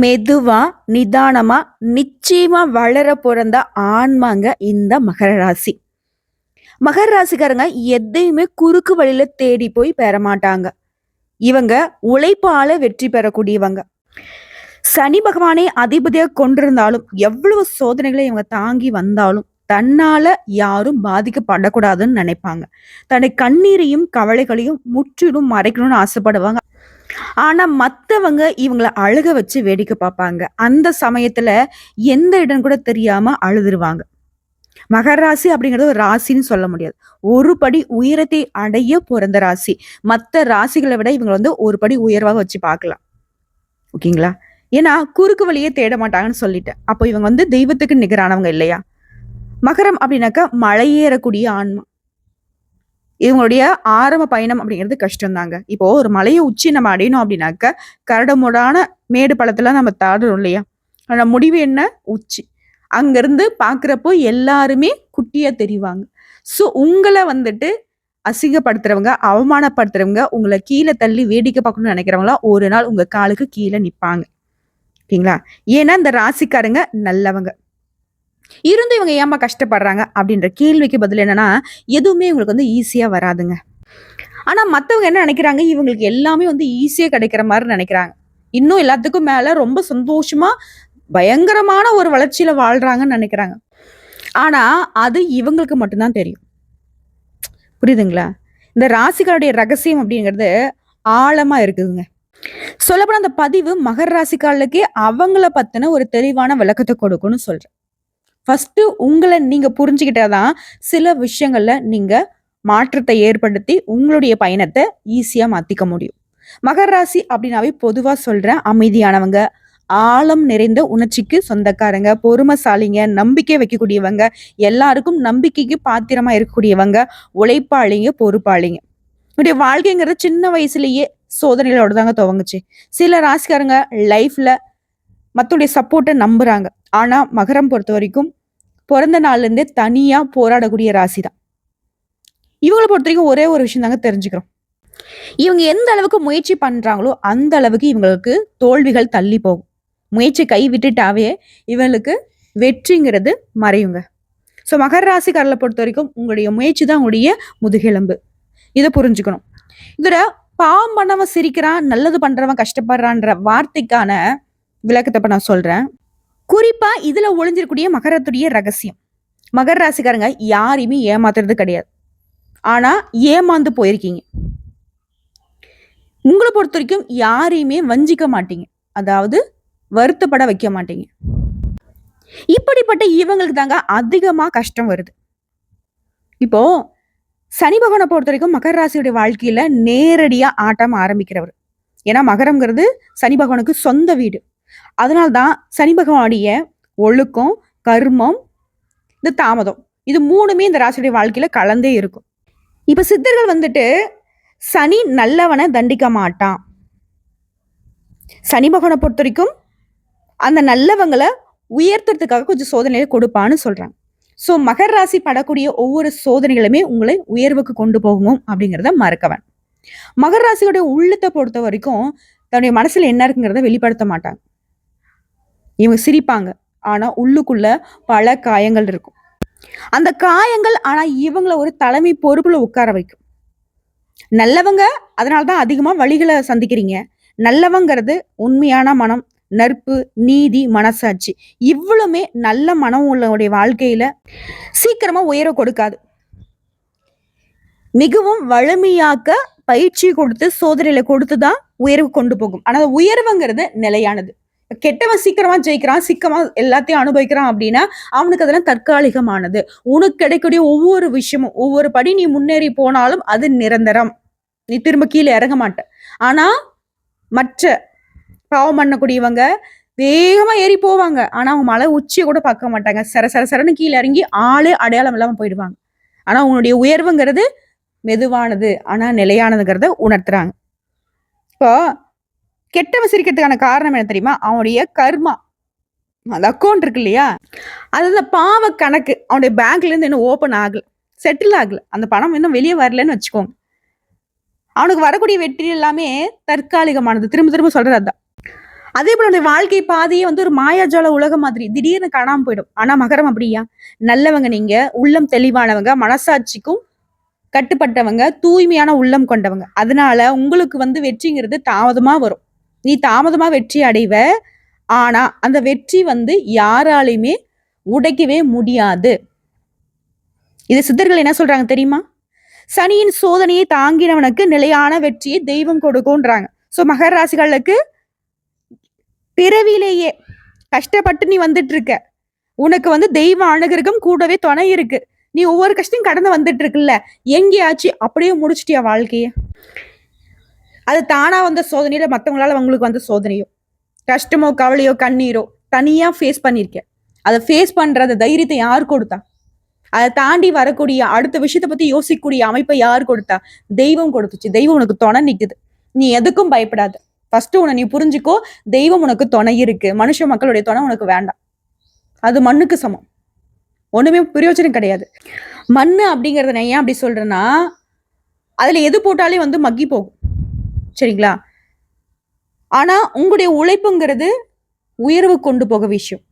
மெதுவா, நிதானமா, நிச்சயமா வளர பிறந்த ஆன்மாங்க இந்த மகர ராசி. மகர ராசிக்காரங்க எதையுமே குறுக்கு வழியில தேடி போய் பெற மாட்டாங்க. இவங்க உழைப்பால வெற்றி பெறக்கூடியவங்க. சனி பகவானே அதிபதியாக கொண்டிருந்தாலும், எவ்வளவு சோதனைகளை இவங்க தாங்கி வந்தாலும், தன்னால யாரும் பாதிக்கப்படக்கூடாதுன்னு நினைப்பாங்க. தன்னை கண்ணீரையும், கவலைகளையும் முற்றிலும் மறைக்கணும்னு ஆசைப்படுவாங்க. ஆனா மத்தவங்க இவங்கள அழுக வச்சு வேடிக்கை பார்ப்பாங்க. அந்த சமயத்துல எந்த இடம் கூட தெரியாம அழுதுருவாங்க. மகர ராசி அப்படிங்கிறது ஒரு ராசின்னு சொல்ல முடியாது. ஒரு படி உயரத்தை அடைய பிறந்த ராசி. மத்த ராசிகளை விட இவங்க வந்து ஒரு படி உயர்வாக வச்சு பார்க்கலாம். ஓகேங்களா? ஏன்னா குறுக்கு வழியே தேட மாட்டாங்கன்னு சொல்லிட்டேன். அப்போ இவங்க வந்து தெய்வத்துக்கு நிகரானவங்க இல்லையா? மகரம் அப்படின்னாக்கா மலையேறக்கூடிய ஆன்மா. இவங்களுடைய ஆரம்ப பயணம் அப்படிங்கிறது கஷ்டம்தாங்க இப்போ ஒரு மலையை உச்சி நம்ம அடையணும் அப்படின்னாக்க, கரடமுடான மேடு பள்ளத்தலாம் நம்ம தாடுறோம் இல்லையா? ஆனால் முடிவு என்ன? உச்சி. அங்கேருந்து பார்க்குறப்போ எல்லாருமே குட்டியாக தெரிவாங்க. ஸோ உங்களை வந்துட்டு அசிங்கப்படுத்துறவங்க, அவமானப்படுத்துறவங்க, உங்களை கீழே தள்ளி வேடிக்கை பார்க்கணும்னு நினைக்கிறவங்களாம் ஒரு நாள் உங்கள் காலுக்கு கீழே நிற்பாங்க ஓகேங்களா? ஏன்னா இந்த ராசிக்காரங்க நல்லவங்க. இருந்தும் இவங்க ஏம்மா கஷ்டப்படுறாங்க? அப்படின்ற கேள்விக்கு பதில் என்னன்னா, எதுவுமே இவங்களுக்கு வந்து ஈஸியாக வராதுங்க. ஆனால் மத்தவங்க என்ன நினைக்கிறாங்க? இவங்களுக்கு எல்லாமே வந்து ஈஸியாக கிடைக்கிற மாதிரி நினைக்கிறாங்க. இன்னும் எல்லாத்துக்கும் மேல ரொம்ப சந்தோஷமா, பயங்கரமான ஒரு வளர்ச்சியில வாழ்கிறாங்கன்னு நினைக்கிறாங்க. ஆனால் அது இவங்களுக்கு மட்டும் தான் தெரியும். புரியுதுங்களா? இந்த ராசிகளுடைய ரகசியம் அப்படிங்கிறது ஆழமா இருக்குதுங்க. சொல்லப்போனால் அந்த பதிவு மகர ராசிக்காரர்களுக்கே அவங்கள பத்தின ஒரு தெளிவான விளக்கத்தை கொடுக்கும்னு சொல்கிறேன் ஃபஸ்ட்டு உங்களை நீங்கள் புரிஞ்சுக்கிட்டா தான், சில விஷயங்களில் நீங்கள் மாற்றத்தை ஏற்படுத்தி, உங்களுடைய பயணத்தை ஈஸியாக மாற்றிக்க முடியும். மகர ராசி அப்படின்னாவே பொதுவாக சொல்கிறேன் அமைதியானவங்க, ஆழம் நிறைந்த உணர்ச்சிக்கு சொந்தக்காரங்க, பொறுமைசாலிங்க, நம்பிக்கை வைக்கக்கூடியவங்க, எல்லாருக்கும் நம்பிக்கைக்கு பாத்திரமா இருக்கக்கூடியவங்க, உழைப்பாளிங்க, பொறுப்பாளிங்க. இவருடைய வாழ்க்கைங்கிறது சின்ன வயசுலயே சோதனைகளோட தாங்க துவங்குச்சு. சில ராசிக்காரங்க லைஃப்ல மத்தவங்களுடைய சப்போர்ட்டை நம்புறாங்க. ஆனா மகரம் பொறுத்த வரைக்கும் பிறந்த நாள்லேருந்தே தனியா போராடக்கூடிய ராசி தான். இவங்கள பொறுத்தவரைக்கும் ஒரே ஒரு விஷயம் தாங்க தெரிஞ்சுக்கிறோம். இவங்க எந்த அளவுக்கு முயற்சி பண்றாங்களோ, அந்த அளவுக்கு இவங்களுக்கு தோல்விகள் தள்ளி போகும். முயற்சி கை விட்டுட்டாவே இவங்களுக்கு வெற்றிங்கிறது மறையுங்க. ஸோ மகர பொறுத்த வரைக்கும் உங்களுடைய முயற்சி தான் உங்களுடைய முதுகெலும்பு. இதை புரிஞ்சுக்கணும். இதில் பாவம் பண்ணவன் சிரிக்கிறான், நல்லது பண்றவன் கஷ்டப்படுறான்ற வார்த்தைக்கான விளக்கத்தை இப்போ நான் சொல்றேன். குறிப்பா இதுல ஒளிஞ்சிருக்கூடிய மகரத்துடைய ரகசியம். மகர ராசிக்காரங்க யாரையுமே ஏமாத்துறது கிடையாது. ஆனா ஏமாந்து போயிருக்கீங்க. உங்களை பொறுத்த வரைக்கும் யாரையுமே வஞ்சிக்க மாட்டீங்க. அதாவது வருத்தப்பட வைக்க மாட்டீங்க. இப்படிப்பட்ட இவங்களுக்கு தாங்க அதிகமா கஷ்டம் வருது. இப்போ சனி பகவனை பொறுத்த வரைக்கும் மகர ராசியுடைய வாழ்க்கையில நேரடியா ஆட்டம் ஆரம்பிக்கிறவர் ஏன்னா மகரம்ங்கிறது சனி பகவானுக்கு சொந்த வீடு. அதனால்தான் சனி பகவானுடைய ஒழுக்கம், கர்மம், இந்த தாமதம். இது மூணுமே இந்த ராசியுடைய வாழ்க்கையில கலந்தே இருக்கும். இப்ப சித்தர்கள் வந்துட்டு சனி நல்லவனை தண்டிக்க மாட்டான். சனி பொறுத்த வரைக்கும் அந்த நல்லவங்களை உயர்த்துறதுக்காக கொஞ்சம் சோதனையை கொடுப்பான்னு சொல்றாங்க. ஸோ மகர் ராசி படக்கூடிய ஒவ்வொரு சோதனைகளுமே உங்களை உயர்வுக்கு கொண்டு போகும் அப்படிங்கிறத மறக்கவன் மகர் ராசியுடைய உள்ளத்தை பொறுத்த வரைக்கும் தன்னுடைய மனசுல என்ன இருக்குங்கிறத வெளிப்படுத்த மாட்டாங்க. இவங்க சிரிப்பாங்க. ஆனால் உள்ளுக்குள்ள பல காயங்கள் இருக்கும். அந்த காயங்கள் ஆனால் இவங்களை ஒரு தலைமை பொறுப்பில் உட்கார வைக்கும். நல்லவங்க அதனால தான் அதிகமாக வழிகளை சந்திக்கிறீங்க. நல்லவங்கிறது உண்மையான மனம், நட்பு, நீதி, மனசாட்சி இவ்வளவுமே நல்ல மனம் உள்ளவங்களுடைய வாழ்க்கையில சீக்கிரமா உயர கொடுக்காது. மிகவும் வலிமையாக்க பயிற்சி கொடுத்து, சோதனையில கொடுத்து தான் உயர்வு கொண்டு போகும். ஆனால் உயர்வுங்கிறது நிலையானது. கெட்டவன் சீக்கிரமா ஜெயிக்கிறான், சீக்கிரமா எல்லாத்தையும் அனுபவிக்கிறான் அப்படின்னா, அவனுக்கு அதெல்லாம் தற்காலிகமானது. உனக்கு கிடைக்கக்கூடிய ஒவ்வொரு விஷயமும், ஒவ்வொரு படி நீ முன்னேறி போனாலும் அது நிரந்தரம். நீ திரும்ப கீழே இறங்க மாட்ட. ஆனா மற்ற பாவம் பண்ணக்கூடியவங்க வேகமா ஏறி போவாங்க. ஆனா அவங்க மலை உச்சியை கூட பார்க்க மாட்டாங்க. சர சர சரன்னு கீழே இறங்கி ஆளே அடையாளம் இல்லாம போயிடுவாங்க. ஆனா உன்னுடைய உயர்வுங்கிறது மெதுவானது. ஆனா நிலையானதுங்கிறத உணர்த்துறாங்க. இப்போ கெட்டவன் சிரிக்கிறதுக்கான காரணம் என்ன தெரியுமா? அவனுடைய கர்மா. அந்த அக்கௌண்ட் இருக்கு இல்லையா? அது அந்த பாவ கணக்கு. அவனுடைய பேங்க்ல இருந்து இன்னும் ஓப்பன் ஆகல. செட்டில் ஆகல. அந்த பணம் இன்னும் வெளியே வரலன்னு வச்சுக்கோங்க. அவனுக்கு வரக்கூடிய வெற்றி எல்லாமே தற்காலிகமானது. திரும்ப திரும்ப சொல்றது அதான். அதே போல வாழ்க்கை பாதையே வந்து ஒரு மாயாஜால உலகம் மாதிரி திடீர்னு காணாம போயிடும் ஆனா மகரம் அப்படியா நல்லவங்க நீங்க உள்ளம் தெளிவானவங்க மனசாட்சிக்கும் கட்டுப்பட்டவங்க தூய்மையான உள்ளம் கொண்டவங்க அதனால உங்களுக்கு வந்து வெற்றிங்கிறது தாமதமா வரும் நீ தாமதமா வெற்றி அடைவ. ஆனா அந்த வெற்றி வந்து யாராலையுமே உடைக்கவே முடியாது. இது சித்தர்கள் என்ன சொல்றாங்க தெரியுமா? சனியின் சோதனையை தாங்கினவனுக்கு நிலையான வெற்றியை தெய்வம் கொடுக்கும்ன்றாங்க. சோ மகர ராசிகளுக்கு பிறவிலேயே கஷ்டப்பட்டு நீ வந்துட்டு இருக்க உனக்கு வந்து தெய்வ அனுகிரகம் கூடவே துணை இருக்கு. நீ ஒவ்வொரு கஷ்டம் கடந்து வந்துட்டு இருக்குல்ல எங்கேயாச்சு அப்படியே முடிச்சிட்டியா வாழ்க்கைய? அது தானாக வந்த சோதனையில் மற்றவங்களால அவங்களுக்கு வந்த சோதனையோ கஷ்டமோ கவலையோ கண்ணீரோ தனியாக ஃபேஸ் பண்ணியிருக்கேன். அதை ஃபேஸ் பண்ணுற அந்த தைரியத்தை யார் கொடுத்தா? அதை தாண்டி வரக்கூடிய அடுத்த விஷயத்தை பற்றி யோசிக்கக்கூடிய அமைப்பை யார் கொடுத்தா? தெய்வம் கொடுத்துச்சு. தெய்வம் உனக்கு துணை நிற்குது நீ எதுக்கும் பயப்படாத. ஃபர்ஸ்ட் உன்னை நீ புரிஞ்சுக்கோ. தெய்வம் உனக்கு துணை இருக்கு. மனுஷ மக்களுடைய துணை உனக்கு வேண்டாம். அது மண்ணுக்கு சமம். ஒண்ணுமே பிரயோஜனம் கிடையாது. மண் அப்படிங்கிறத நான் ஏன் அப்படி சொல்றேன்னா அதில் எது போட்டாலே வந்து மக்கி போகும். சரிங்களா? ஆனால் உங்களுடைய உழைப்புங்கிறது உயர்வு கொண்டு போக விஷயம்.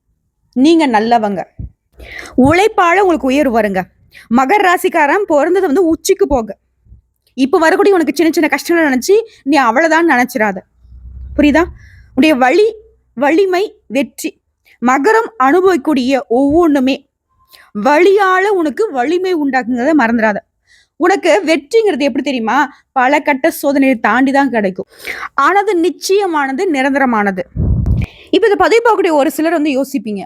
நீங்கள் நல்லவங்க. உழைப்பால் உங்களுக்கு உயர்வு வருங்க. மகர் ராசிக்காரன் பிறந்தது வந்து உச்சிக்கு போக. இப்போ வரக்கூடிய உனக்கு சின்ன சின்ன கஷ்டங்களை நினச்சி நீ அவ்வளோதான் நினச்சிடாத புரியுதா? உடைய வழி வலிமை வெற்றி. மகரம் அனுபவிக்கூடிய ஒவ்வொன்றுமே வழியால் உனக்கு வலிமை உண்டாக்குங்கிறத மறந்துடாத உனக்கு வெற்றிங்கிறது எப்படி தெரியுமா? பல கட்ட சோதனையை தாண்டி தான் கிடைக்கும். ஆனது நிச்சயமானது நிரந்தரமானது. இப்போ இதை பதிவு பார்க்கக்கூடிய ஒரு சிலர் வந்து யோசிப்பீங்க.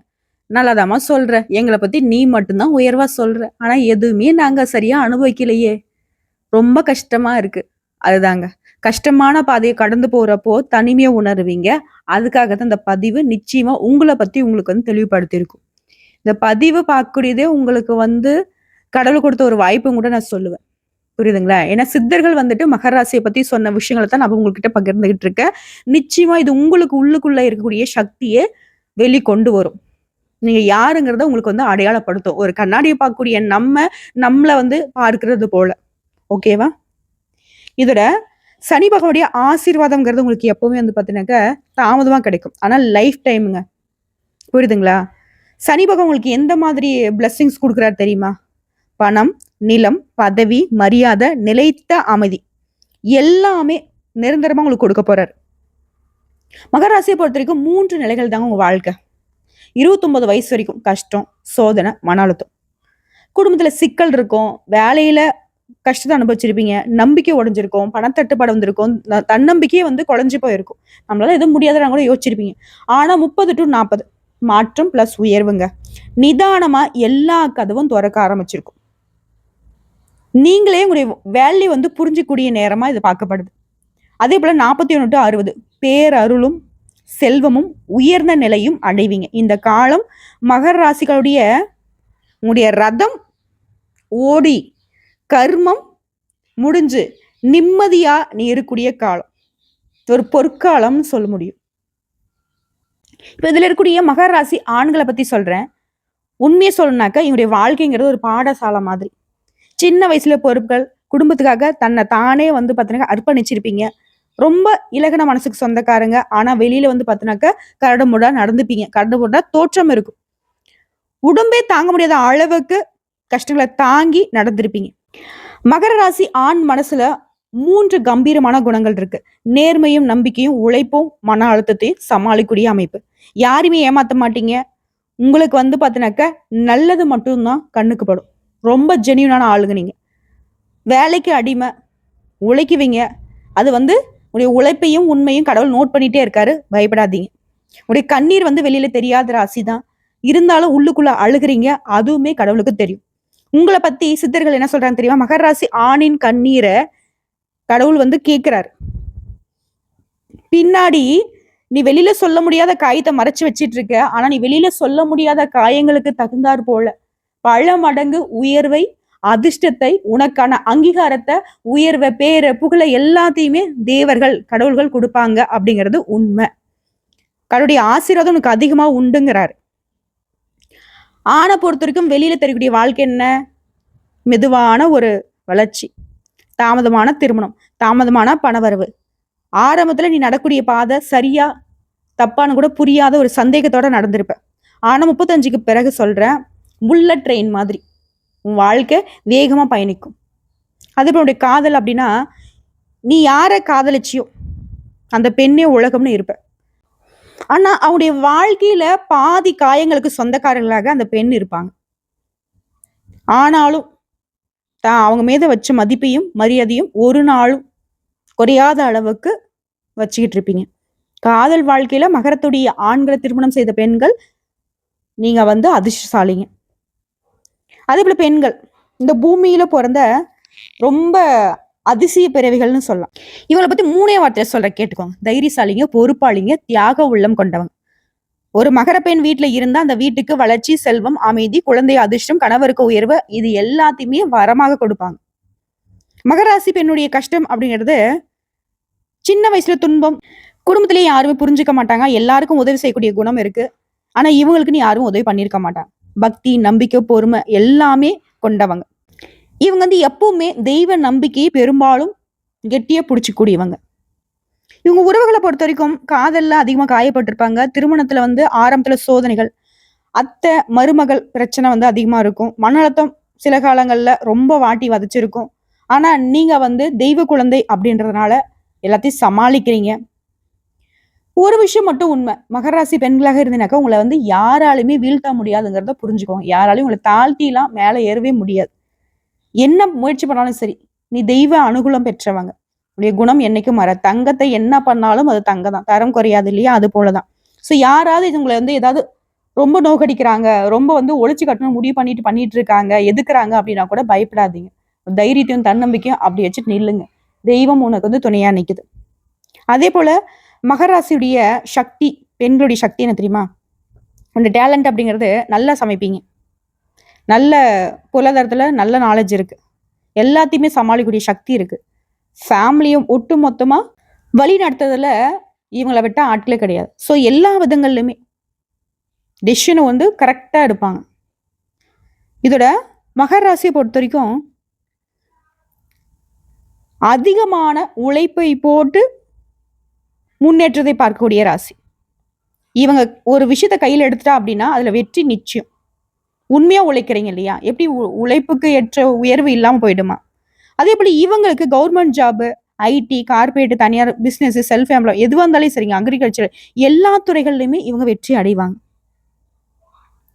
நல்லதாமா சொல்ற. எங்களை பத்தி நீ மட்டும்தான் உயர்வா சொல்ற. ஆனா எதுவுமே நாங்க சரியா அனுபவிக்கலையே. ரொம்ப கஷ்டமா இருக்கு. அதுதாங்க. கஷ்டமான பாதையை கடந்து போறப்போ தனிமையை உணருவீங்க. அதுக்காக தான் இந்த பதிவு நிச்சயமா உங்களை பத்தி உங்களுக்கு வந்து தெளிவுபடுத்தியிருக்கும். இந்த பதிவு பார்க்கக்கூடியதே உங்களுக்கு வந்து கடவுள் கொடுத்த ஒரு வாய்ப்பும் கூட நான் சொல்லுவேன். புரியுதுங்களா? ஏன்னா சித்தர்கள் வந்துட்டு மகராசியை பத்தி சொன்ன விஷயங்களை தான் நான் உங்ககிட்ட பகிர்ந்துகிட்டு இருக்கேன். நிச்சயமா இது உங்களுக்கு உள்ளுக்குள்ள இருக்கக்கூடிய சக்தியை வெளி கொண்டு வரும். நீங்க யாருங்கிறத உங்களுக்கு வந்து அடையாளப்படுத்தும். ஒரு கண்ணாடியை பார்க்கக்கூடிய நம்ம நம்மள வந்து பார்க்கறது போல. ஓகேவா இதோட சனி பகவானுடைய ஆசீர்வாதம்ங்கிறது உங்களுக்கு எப்பவுமே வந்து பார்த்தீங்கன்னாக்க தாமதமாக கிடைக்கும். ஆனால் லைஃப் டைமுங்க புரியுதுங்களா? சனி பகவான் உங்களுக்கு எந்த மாதிரி பிளஸ்ஸிங்ஸ் கொடுக்குறாரு தெரியுமா? பணம் நிலம் பதவி மரியாதை நிலைத்த அமைதி. எல்லாமே நிரந்தரமாக உங்களுக்கு கொடுக்க போறாரு. மகராசியை பொறுத்த வரைக்கும் மூன்று நிலைகள் தாங்க உங்கள் வாழ்க்கை. இருபத்தொன்பது வயசு வரைக்கும் கஷ்டம் சோதனை மன அழுத்தம் குடும்பத்தில் சிக்கல் இருக்கும் வேலையில் கஷ்டத்தை அனுபவிச்சிருப்பீங்க நம்பிக்கை உடஞ்சிருக்கும் பணத்தட்டுப்பாடு வந்திருக்கும் ந- தன்னம்பிக்கையே வந்து குழஞ்சி போயிருக்கும். நம்மளால எதுவும் முடியாதுன்னு கூட யோசிச்சிருப்பீங்க. ஆனால் முப்பது டு நாற்பது மாற்றம் பிளஸ் உயர்வுங்க. நிதானமாக எல்லா கதவும் திறக்க ஆரம்பிச்சிருக்கும். நீங்களே உங்களுடைய வேல்யூ வந்து புரிஞ்சிக்கூடிய நேரமாக இது பார்க்கப்படுது. அதே போல் நாற்பத்தி ஒன்று டு அறுபது. பேரருளும் செல்வமும் உயர்ந்த நிலையும் அடைவீங்க. இந்த காலம் மகர ராசிகளுடைய உங்களுடைய ரதம் ஓடி கர்மம் முடிஞ்சு நிம்மதியாக நீ இருக்கக்கூடிய காலம் ஒரு பொற்காலம்னு சொல்ல முடியும். இப்போ இதில் இருக்கக்கூடிய மகர ராசி ஆண்களை பற்றி சொல்கிறேன் உண்மையை சொல்லணுனாக்கா இவருடைய வாழ்க்கைங்கிறது ஒரு பாடசாலை மாதிரி. சின்ன வயசுல பொறுப்புகள் குடும்பத்துக்காக தன்னை தானே வந்து பார்த்தீங்கன்னா அர்ப்பணிச்சிருப்பீங்க. ரொம்ப இலகன மனசுக்கு சொந்தக்காரங்க. ஆனா வெளியில வந்து பார்த்தீங்கன்னாக்கா கரடுமுடா நடந்துப்பீங்க. கரடுமுடா தோற்றம் இருக்கும். உடம்பே தாங்க முடியாத அளவுக்கு கஷ்டங்களை தாங்கி நடந்திருப்பீங்க. மகர ராசி ஆண் மனசுல மூன்று கம்பீரமான குணங்கள் இருக்கு. நேர்மையும் நம்பிக்கையும் உழைப்பும் மன அழுத்தத்தையும் சமாளிக்கூடிய அமைப்பு. யாரையுமே ஏமாத்த மாட்டீங்க. உங்களுக்கு வந்து பார்த்தீங்கன்னாக்க நல்லது மட்டும்தான் கண்ணுக்கு படும். ரொம்ப ஜெனியூனான ஆளுங்க நீங்கள் வேலைக்கு அடிமை உழைக்குவீங்க. அது வந்து உடைய உழைப்பையும் உண்மையும் கடவுள் நோட் பண்ணிட்டே இருக்காரு. பயப்படாதீங்க. உடைய கண்ணீர் வந்து வெளியில தெரியாத ராசி தான். இருந்தாலும் உள்ளுக்குள்ள அழுகுறீங்க அதுவுமே கடவுளுக்கு தெரியும். உங்களை பத்தி சித்தர்கள் என்ன சொல்றாங்க தெரியுமா? மகர ராசி ஆணின் கண்ணீரை கடவுள் வந்து கேட்கிறாரு. பின்னாடி நீ வெளியில சொல்ல முடியாத காயத்தை மறைச்சு வச்சிட்டு இருக்க. ஆனா நீ வெளியில சொல்ல முடியாத காயங்களுக்கு தகுந்தாற் போல. பல மடங்கு உயர்வை அதிர்ஷ்டத்தை உனக்கான அங்கீகாரத்தை உயர்வை பேரை புகழை எல்லாத்தையுமே தேவர்கள் கடவுள்கள் கொடுப்பாங்க அப்படிங்கிறது உண்மை. கடவுளுடைய ஆசீர்வாதம் உனக்கு அதிகமாக உண்டுங்கிறாரு. ஆணை பொறுத்த வரைக்கும் வெளியில தெரியக்கூடிய வாழ்க்கை என்ன? மெதுவான ஒரு வளர்ச்சி. தாமதமான திருமணம் தாமதமான பணவரவு. ஆரம்பத்தில் நீ நடக்கூடிய பாதை சரியா தப்பான்னு கூட புரியாத ஒரு சந்தேகத்தோட நடந்திருப்ப. ஆனால் முப்பத்தஞ்சுக்கு பிறகு சொல்கிறேன் புல்லட் ட்ரெயின் மாதிரி. உன் வாழ்க்கை வேகமாக பயணிக்கும். அதே போல உன்னுடைய காதல் அப்படின்னா நீ யாரை காதலிச்சியோ அந்த பெண்ணே உலகம்னு இருப்ப. ஆனால் அவனுடைய வாழ்க்கையில பாதி காயங்களுக்கு சொந்தக்காரர்களாக அந்த பெண் இருப்பாங்க. ஆனாலும் தான் அவங்க மீத வச்ச மதிப்பையும் மரியாதையும் ஒரு நாளும் குறையாத அளவுக்கு வச்சுக்கிட்டு இருப்பீங்க. காதல் வாழ்க்கையில மகரத்துடைய ஆண்களை திருமணம் செய்த பெண்கள் நீங்க வந்து அதிர்ஷ்டசாலிங்க. அதே போல் பெண்கள் இந்த பூமியில் பிறந்த ரொம்ப அதிசய பிறவிகள்னு சொல்லலாம். இவங்களை பற்றி மூணே வார்த்தையை சொல்கிற கேட்டுக்கோங்க. தைரியசாலிங்க பொறுப்பாளிங்க தியாக உள்ளம் கொண்டவங்க. ஒரு மகர பெண் வீட்டில் இருந்தால் அந்த வீட்டுக்கு வளர்ச்சி செல்வம் அமைதி குழந்தை அதிர்ஷ்டம் கணவருக்கு உயர்வு இது எல்லாத்தையுமே வரமாக கொடுப்பாங்க. மகராசி பெண்ணுடைய கஷ்டம் அப்படிங்கிறது சின்ன வயசுல துன்பம் குடும்பத்திலேயே யாருமே புரிஞ்சுக்க மாட்டாங்க எல்லாருக்கும் உதவி செய்யக்கூடிய குணம் இருக்கு. ஆனால் இவங்களுக்குன்னு யாரும் உதவி பண்ணியிருக்க மாட்டாங்க. பக்தி நம்பிக்கை பொறுமை எல்லாமே கொண்டவங்க. இவங்க வந்து எப்பவுமே தெய்வ நம்பிக்கையை பெரும்பாலும் கெட்டியா பிடிச்சிக்கூடியவங்க. இவங்க உறவுகளை பொறுத்த வரைக்கும் காதல்ல அதிகமாக காயப்பட்டிருப்பாங்க. திருமணத்துல வந்து ஆரம்பத்துல சோதனைகள் அத்தை மருமகள் பிரச்சனை வந்து அதிகமா இருக்கும். மன அழுத்தம் சில காலங்கள்ல ரொம்ப வாட்டி வதச்சிருக்கும். ஆனா நீங்க வந்து தெய்வ குழந்தை அப்படின்றதுனால எல்லாத்தையும் சமாளிக்கிறீங்க. ஒரு விஷயம் மட்டும் உண்மை. மகராசி பெண்களாக இருந்தீனாக்கா உங்களை வந்து யாராலுமே வீழ்த்த முடியாதுங்கிறத புரிஞ்சுக்கோங்க. யாராலையும் உங்களை தாழ்த்திலாம் மேலே ஏறவே முடியாது. என்ன முயற்சி பண்ணாலும் சரி நீ தெய்வ அனுகூலம் பெற்றவங்க. உடைய குணம் என்னைக்கும் வர தங்கத்தை என்ன பண்ணாலும் அது தங்க தான். தரம் குறையாது இல்லையா? அது போலதான் ஸோ யாராவது இது உங்களை வந்து ஏதாவது ரொம்ப நோக்கடிக்கிறாங்க ரொம்ப வந்து ஒழிச்சு கட்டணும் முடிவு பண்ணிட்டு பண்ணிட்டு இருக்காங்க எதுக்குறாங்க அப்படின்னா கூட பயப்படாதீங்க. தைரியத்தையும் தன்னம்பிக்கையும் அப்படி வச்சுட்டு நில்லுங்க. தெய்வம் உனக்கு வந்து துணையா நிக்குது. அதே போல மகராசியுடைய சக்தி பெண்களுடைய சக்தி என்ன தெரியுமா? அந்த டேலண்ட் அப்படிங்கிறது நல்லா சமைப்பீங்க. நல்ல பொருளாதாரத்தில் நல்ல நாலேஜ் இருக்குது எல்லாத்தையுமே சமாளிக்கக்கூடிய சக்தி இருக்குது ஃபேமிலியும் ஒட்டு மொத்தமாக வழி நடத்துறதுல இவங்களை விட்டால் ஆட்களே கிடையாது. ஸோ எல்லா விதங்கள்லையுமே டெசிஷனை வந்து கரெக்டாக எடுப்பாங்க. இதோட மகர ராசியை பொறுத்த வரைக்கும் அதிகமான உழைப்பை போட்டு முன்னேற்றத்தை பார்க்கக்கூடிய ராசி. இவங்க ஒரு விஷயத்த கையில் எடுத்துட்டா அப்படின்னா அதில் வெற்றி நிச்சயம். உண்மையா உழைக்கிறீங்க இல்லையா? எப்படி உ- உழைப்புக்கு ஏற்ற உயர்வு இல்லாமல் போயிடுமா? அதே போல இவங்களுக்கு கவர்மெண்ட் ஜாபு ஐடி கார்பரேட் தனியார் பிஸ்னஸ் செல்ஃப் எம்ப்ளாய் எதுவாக இருந்தாலும் சரிங்க. அக்ரிகல்ச்சர் எல்லா துறைகள்லையுமே இவங்க வெற்றி அடைவாங்க.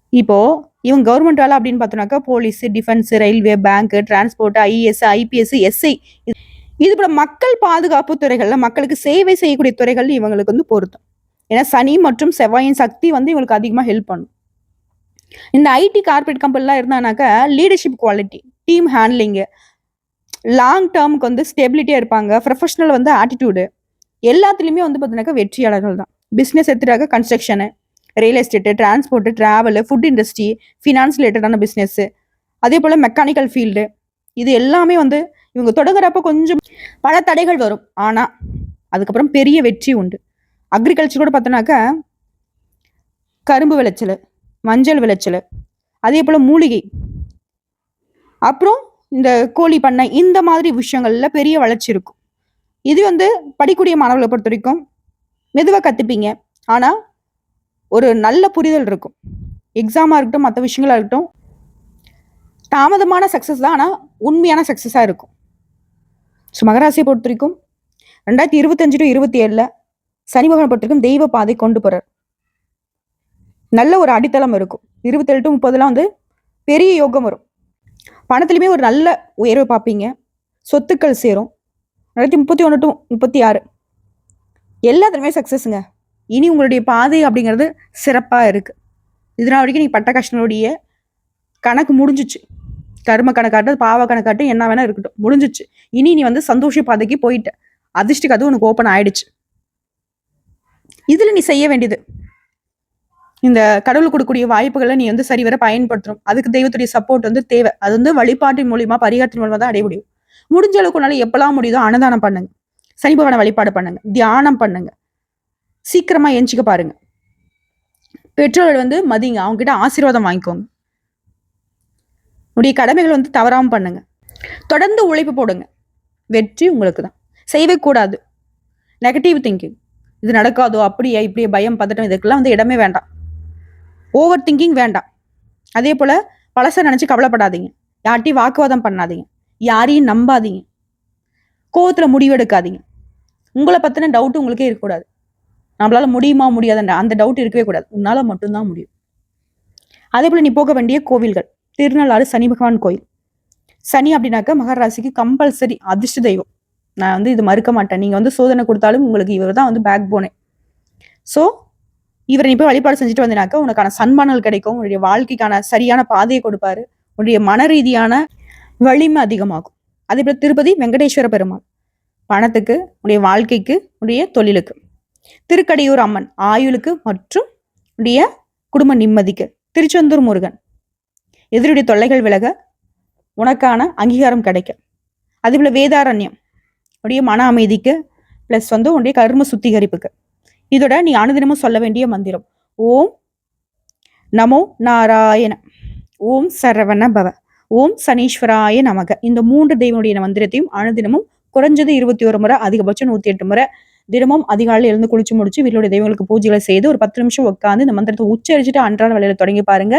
இப்போ இவங்க கவர்மெண்ட் வேலை அப்படின்னு பார்த்தோம்னாக்கா police defence railway bank transport IAS IPS SI இது போல மக்கள் பாதுகாப்பு துறைகள்ல மக்களுக்கு சேவை செய்யக்கூடிய துறைகள் இவங்களுக்கு வந்து பொருத்தம். ஏன்னா சனி மற்றும் செவ்வாயின் சக்தி வந்து இவங்களுக்கு அதிகமாக ஹெல்ப் பண்ணும். இந்த ஐடி கார்பரேட் கம்பெனிலாம் இருந்தானாக்கா leadership quality team handling long டேர்முக்கு வந்து ஸ்டெபிலிட்டியாக இருப்பாங்க ப்ரொஃபஷனல் வந்து ஆட்டிடியூடு எல்லாத்துலேயுமே வந்து பார்த்தீங்கன்னாக்கா வெற்றியாளர்கள் தான். Business எடுத்துட்டாக்க construction real estate transport travel food industry finance ரிலேட்டடான பிஸ்னஸ்ஸு அதே போல் மெக்கானிக்கல் ஃபீல்டு இது எல்லாமே வந்து இவங்க தொடங்குறப்ப கொஞ்சம் பல தடைகள் வரும். ஆனால் அதுக்கப்புறம் பெரிய வெற்றி உண்டு. அக்ரிகல்ச்சர் கூட பார்த்தோன்னாக்கா கரும்பு விளைச்சல் மஞ்சள் விளைச்சல் அதே போல் மூலிகை. அப்புறம் இந்த கோழி பண்ணை இந்த மாதிரி விஷயங்கள்ல பெரிய வளர்ச்சி இருக்கும். இது வந்து படிக்கூடிய மாணவர்களை பொறுத்த வரைக்கும் மெதுவாக கற்றுப்பீங்க ஆனால் ஒரு நல்ல புரிதல் இருக்கும். எக்ஸாமாக இருக்கட்டும் மற்ற விஷயங்களாக இருக்கட்டும் தாமதமான சக்ஸஸ் தான் ஆனால் உண்மையான சக்ஸஸாக இருக்கும். ஸோ மகராசியை பொறுத்த வரைக்கும் ரெண்டாயிரத்தி இருபத்தஞ்சு டு இருபத்தி ஏழில் சனி பகவானை பொறுத்த வரைக்கும் தெய்வ பாதை கொண்டு போகிறார் நல்ல ஒரு அடித்தளம் இருக்கும். இருபத்தேழு டு முப்பதுலாம் வந்து பெரிய யோகம் வரும். பணத்துலையுமே ஒரு நல்ல உயர்வை பார்ப்பீங்க. சொத்துக்கள் சேரும். ரெண்டாயிரத்தி முப்பத்தி ஒன்று டு முப்பத்தி ஆறு எல்லாத்துலையுமே சக்ஸஸுங்க இனி உங்களுடைய பாதை அப்படிங்கிறது சிறப்பாக இருக்குது இதனால் வரைக்கும் நீங்கள் பட்ட கஷ்டங்களுடைய கணக்கு முடிஞ்சிச்சு. கரும கணக்காட்டும் பாவ கணக்காட்டும் என்ன வேணா இருக்கட்டும். முடிஞ்சிச்சு. இனி நீ வந்து சந்தோஷ பாதைக்கு போயிட்ட. அதிர்ஷ்ட அதுவும் உனக்கு ஓப்பன் ஆயிடுச்சு. இதுல நீ செய்ய வேண்டியது. இந்த கடவுள் கொடுக்கக்கூடிய வாய்ப்புகளை நீ வந்து சரிவர பயன்படுத்தணும். அதுக்கு தெய்வத்துடைய சப்போர்ட் வந்து தேவை. அது வந்து வழிபாட்டின் மூலியமா பரிகாரத்தின் மூலமா தான் அடைய முடியும் முடிஞ்ச அளவுக்கு உன்னால எப்பெல்லாம் முடியுதோ அன்னதானம் பண்ணுங்க. சனிபவன வழிபாடு பண்ணுங்க. தியானம் பண்ணுங்க. சீக்கிரமா எஞ்சிக்க பாருங்க. பெற்றோர்கள் வந்து மதிங்க. அவங்க கிட்ட ஆசீர்வாதம் வாங்கிக்கோங்க. உடைய கடமைகள் வந்து தவறாமல் பண்ணுங்க. தொடர்ந்து உழைப்பு போடுங்க. வெற்றி உங்களுக்கு தான் செய்யவே கூடாது. நெகட்டிவ் திங்கிங் இது நடக்காதோ அப்படியே இப்படியே பயம் பதட்டம் இதுக்கெல்லாம் வந்து இடமே வேண்டாம். ஓவர் திங்கிங் வேண்டாம். அதே போல் பழசை நினச்சி கவலைப்படாதீங்க. யார்ட்டையும் வாக்குவாதம் பண்ணாதீங்க. யாரையும் நம்பாதீங்க. கோவத்தில் முடிவெடுக்காதீங்க. உங்களை பற்றின டவுட் உங்களுக்கே இருக்கக்கூடாது. நம்மளால முடியுமா முடியாதுன்ற அந்த டவுட் இருக்கவே கூடாது. உன்னால் மட்டும்தான் முடியும். அதே போல் நீ போக வேண்டிய கோவில்கள். திருநள்ளாறு சனி பகவான் கோயில். சனி அப்படின்னாக்க மகராசிக்கு கம்பல்சரி அதிர்ஷ்ட தெய்வம். நான் வந்து இது மறுக்க மாட்டேன். நீங்கள் வந்து சோதனை கொடுத்தாலும் உங்களுக்கு இவர் தான் வந்து பேக் போனே ஸோ இவரை நீ போய் வழிபாடு செஞ்சுட்டு வந்தினாக்க உனக்கான சன்மானல் கிடைக்கும். உன்னுடைய வாழ்க்கைக்கான சரியான பாதையை கொடுப்பாரு. உன்னுடைய மன ரீதியான வலிமை அதிகமாகும். அதே போல் திருப்பதி வெங்கடேஸ்வர பெருமாள். பணத்துக்கு உடைய வாழ்க்கைக்கு உடைய தொழிலுக்கு. திருக்கடையூர் அம்மன் ஆயுளுக்கு மற்றும் உடைய குடும்ப நிம்மதிக்கு. திருச்செந்தூர் முருகன். எதிருடைய தொல்லைகள் விலக உனக்கான அங்கீகாரம் கிடைக்கும். அதே போல வேதாரண்யம் உடைய மன அமைதிக்கு ப்ளஸ் வந்து உன்னுடைய கர்ம சுத்திகரிப்புக்கு. இதோட நீ அனுதினமும் சொல்ல வேண்டிய மந்திரம். ஓம் நமோ நாராயண ஓம் சரவண பவ ஓம் சனீஸ்வராய நமக. இந்த மூன்று தெய்வனுடைய மந்திரத்தையும் அனுதினமும் குறைஞ்சது இருபத்தி ஒரு முறை அதிகபட்சம் நூத்தி எட்டு முறை தினமும் அதிகாலையில் எழுந்து குளிச்சு முடிச்சு வீட்டுடைய தெய்வங்களுக்கு பூஜைகளை செய்து ஒரு பத்து நிமிஷம் உட்காந்து இந்த மந்திரத்தை உச்சரிச்சுட்டு அன்றாட வேலையில தொடங்கி பாருங்க.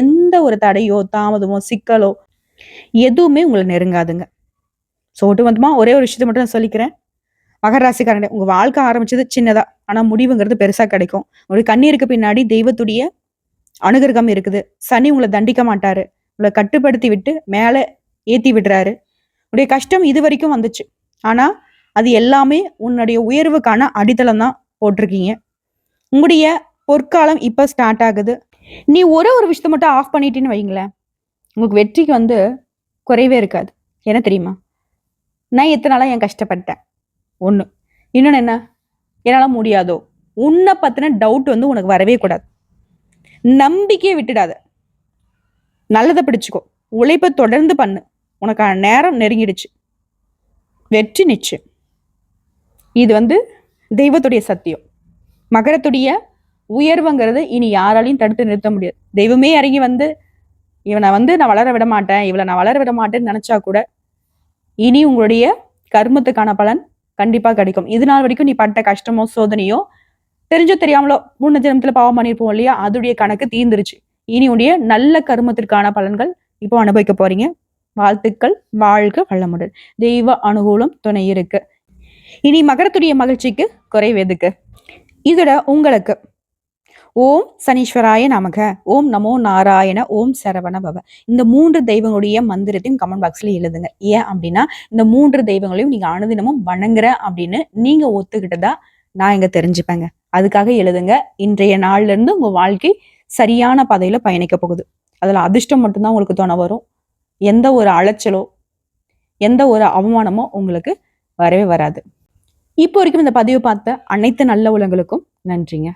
எந்த ஒரு தடையோ தாமதமோ சிக்கலோ எதுவுமே உங்களை நெருங்காதுங்க. ஸோ ஒட்டுமொத்தமா ஒரே ஒரு விஷயத்தை மட்டும் நான் சொல்லிக்கிறேன். மகராசிக்காரன் உங்க வாழ்க்கை ஆரம்பிச்சது சின்னதா ஆனா முடிவுங்கிறது பெருசா கிடைக்கும். உங்களுடைய கண்ணீருக்கு பின்னாடி தெய்வத்துடைய அனுகிரகம் இருக்குது. சனி உங்களை தண்டிக்க மாட்டாரு. உங்களை கட்டுப்படுத்தி விட்டு மேலே ஏத்தி விடுறாரு. உடைய கஷ்டம் இது வரைக்கும் வந்துச்சு. ஆனா அது எல்லாமே உன்னுடைய உயர்வுக்கான அடித்தளம் தான் போட்டிருக்கீங்க. உங்களுடைய பொற்காலம் இப்போ ஸ்டார்ட் ஆகுது. நீ ஒரே ஒரு விஷயத்த மட்டும் ஆஃப் பண்ணிட்டேன்னு வைங்களேன் உங்களுக்கு வெற்றிக்கு வந்து குறைவே இருக்காது. என்ன தெரியுமா? நான் எத்தனை நாளாக என் கஷ்டப்பட்டேன்? ஒன்று இன்னொன்று என்ன? என்னால் முடியாதோ? உன்னை பற்றின டவுட் வந்து உனக்கு வரவே கூடாது. நம்பிக்கையை விட்டுடாத. நல்லதை பிடிச்சிக்கோ. உழைப்பை தொடர்ந்து பண்ணு. உனக்கான நேரம் நெருங்கிடுச்சு. வெற்றி நிச்சயம். இது வந்து தெய்வத்துடைய சத்தியம். மகரத்துடைய உயர்வுங்கிறது இனி யாராலையும் தடுத்து நிறுத்த முடியாது. தெய்வமே இறங்கி வந்து இவனை வந்து நான் வளர விட மாட்டேன் இவளை நான் வளர விட மாட்டேன்னு நினைச்சா கூட இனி உங்களுடைய கர்மத்துக்கான பலன் கண்டிப்பா கிடைக்கும். இது நாள் வரைக்கும் நீ பட்ட கஷ்டமோ சோதனையோ தெரிஞ்சோ தெரியாமலோ மூணு ஜென்மத்துல பாவம் பண்ணியிருப்போம் இல்லையா? அதுடைய கணக்கு தீர்ந்துருச்சு. இனி உடைய நல்ல கருமத்திற்கான பலன்கள் இப்போ அனுபவிக்க போறீங்க. வாழ்த்துக்கள் வாழ்க வளமுடன். தெய்வ அனுகூலம் துணை இருக்கு. இனி மகரத்துடைய மகிழ்ச்சிக்கு குறைவெதுக்கு இதோட உங்களுக்கு. ஓம் சனீஸ்வராய நமக. ஓம் நமோ நாராயண. ஓம் சரவண பவ. இந்த மூன்று தெய்வங்களுடைய மந்திரத்தையும் கமெண்ட் பாக்ஸ்ல எழுதுங்க. ஏன் அப்படின்னா இந்த மூன்று தெய்வங்களையும் நீங்க அனுதினமும் வணங்குற அப்படின்னு நீங்க ஒத்துக்கிட்டதா நான் இங்க தெரிஞ்சுப்பேங்க. அதுக்காக எழுதுங்க. இன்றைய நாள்ல இருந்து உங்க வாழ்க்கை சரியான பாதையில பயணிக்க போகுது. அதுல அதிர்ஷ்டம் மட்டும்தான் உங்களுக்கு துணை வரும். எந்த ஒரு அலைச்சலோ எந்த ஒரு அவமானமோ உங்களுக்கு வரவே வராது. இப்போ வரைக்கும் இந்த பதிவு பார்த்த அனைத்து நல்ல உலங்களுக்கும் நன்றிங்க.